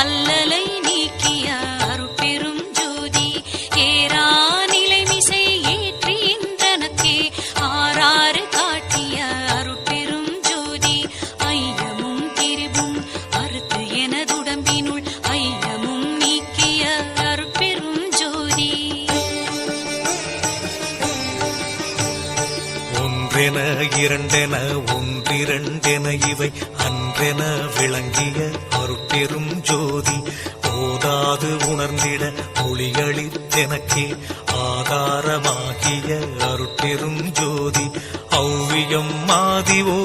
Allah ஒன்றென இரண்டென ஒன்றிரண்டென இவை அன்றென விளங்கிய அருட்பெரும் ஜோதி. போதாது உணர்ந்திட ஒளியளித்தெனக்கே ஆதாரமாகிய அருட்பெரும் ஜோதி. ஔவியம் மாதிவோ